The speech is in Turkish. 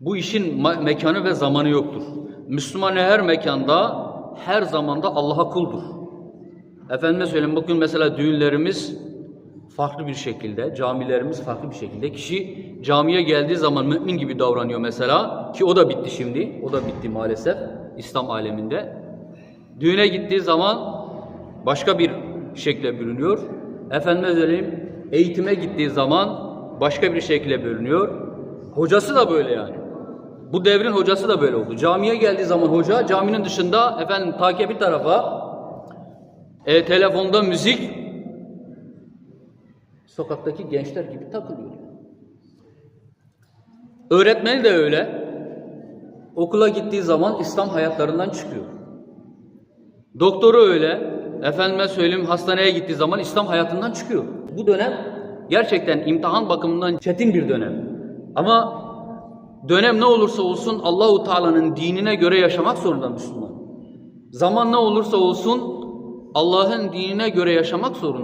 Bu işin mekanı ve zamanı yoktur. Müslüman her mekanda, her zamanda Allah'a kuldur. Efendime söyleyeyim bugün mesela düğünlerimiz farklı bir şekilde, camilerimiz farklı bir şekilde. Kişi camiye geldiği zaman mümin gibi davranıyor mesela ki o da bitti şimdi. O da bitti maalesef İslam aleminde. Düğüne gittiği zaman başka bir şekle bürünüyor. Efendime söyleyeyim eğitime gittiği zaman başka bir şekle bürünüyor. Hocası da böyle yani. Bu devrin hocası da böyle oldu. Camiye geldiği zaman hoca caminin dışında efendim takip bir tarafa e, telefonda müzik sokaktaki gençler gibi takılıyor. Öğretmeni de öyle. Okula gittiği zaman İslam hayatlarından çıkıyor. Doktoru öyle. Efendime söyleyeyim hastaneye gittiği zaman İslam hayatından çıkıyor. Bu dönem gerçekten imtihan bakımından çetin bir dönem. Ama dönem ne olursa olsun Allahu Teala'nın dinine göre yaşamak zorunda Müslüman. Zaman ne olursa olsun Allah'ın dinine göre yaşamak zorunda.